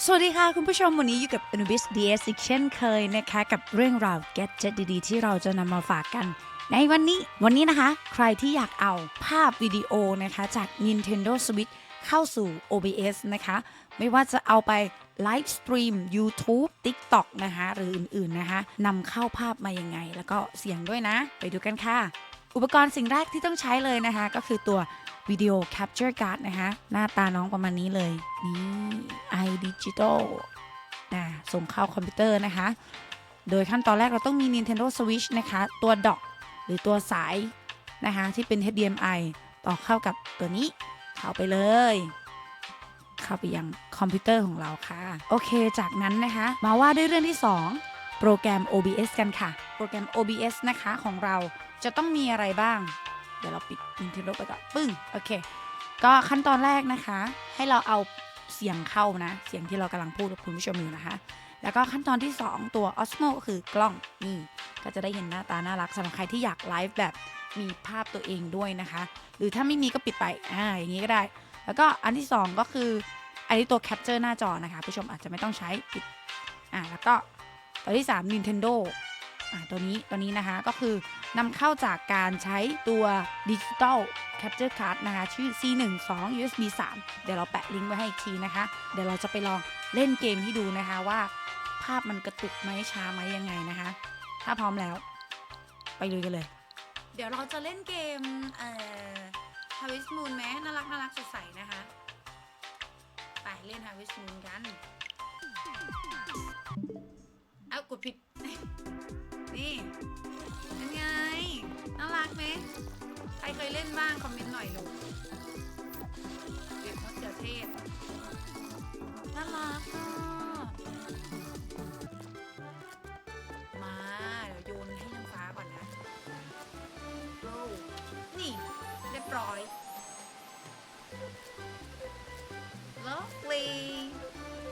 สวัสดีค่ะ คุณผู้ชมวันนี้อยู่กับ Anubis DS อีกเช่นเคยนะคะ กับเรื่องราว gadget ดีๆ ที่เราจะนำมาฝากกัน ในวันนี้วันนี้นะคะ ใครที่อยากเอาภาพวิดีโอนะคะ จาก Nintendo Switch เข้าสู่ OBS นะคะ ไม่ว่าจะเอาไปไลฟ์สตรีม YouTube TikTok นะคะ หรืออื่นๆนะคะนำเข้าภาพมายังไง แล้วก็เสียงด้วยนะ ไปดูกันค่ะ อุปกรณ์สิ่งแรกที่ต้องใช้เลยนะคะ ก็คือตัว วิดีโอ Capture Card นะคะ หน้าตาน้องประมาณนี้เลย นี่ iDigital นะส่งเข้าคอมพิวเตอร์นะคะ โดยขั้นตอนแรกเราต้องมี Nintendo Switch นะคะ ตัวดอกหรือตัวสายนะคะ ที่เป็น HDMI ต่อเข้ากับตัวนี้ เข้าไปเลย เข้าไปยังคอมพิวเตอร์ของเราค่ะ โอเค จากนั้นนะคะ มาว่าด้วยเรื่องที่ 2 โปรแกรม OBS กันค่ะ โปรแกรม OBS นะคะของเราจะต้องมีอะไรบ้าง เดี๋ยวเราปิด Nintendo ไปก่อนปึ้งโอเค ก็ขั้นตอนแรกนะคะ ให้เราเอาเสียงเข้านะ เสียงที่เรากำลังพูดกับคุณผู้ชมอยู่นะคะ แล้วก็ขั้นตอนที่ 2 ตัว Osmo ก็คือกล้องนี่ก็จะได้เห็นหน้าตาน่ารักสำหรับใครที่อยากไลฟ์แบบมีภาพตัวเองด้วยนะคะ หรือถ้าไม่มีก็ปิดไปอ่าอย่างนี้ก็ได้ แล้วก็อันที่ 2 ก็คืออันนี้ตัว capture หน้าจอนะคะ ผู้ชมอาจจะไม่ต้องใช้ปิดอ่าแล้วก็ตัวที่ 3 Nintendo ตัวนี้ตัวนี้นะคะก็คือนำเข้าจากการใช้ตัว Digital Capture Card นะคะ ชื่อ C1 2 USB 3 เดี๋ยวเราแปะลิงก์ไว้ให้อีกทีนะคะ เดี๋ยวเราจะไปลองเล่นเกมให้ดูนะคะว่า ภาพมันกระตุกไหมช้าไหมยังไงนะคะ ถ้าพร้อมแล้ว ไปลุยกันเลย เดี๋ยวเราจะเล่นเกมเอ่อ Harvest Moon ไหมน่ารักน่ารักสดใสนะคะ ไปเล่น Harvest Moon กัน เอากดผิด นี่เป็นไง น่ารักไหมใครเคยเล่นบ้าง คอมเมนต์หน่อยลูกเด็กมะเขือเทศน่ารักอะมา เดี๋ยวโยนให้น้ำฟ้าก่อนนะโอ้นี่ เรียบร้อย lovely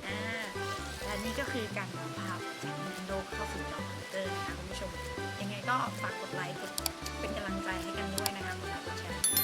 อ่าและนี่ก็คือการ ก็ฝากกดไลค์กดเป็นกำลังใจให้กันด้วยนะคะกดไลค์กดชร์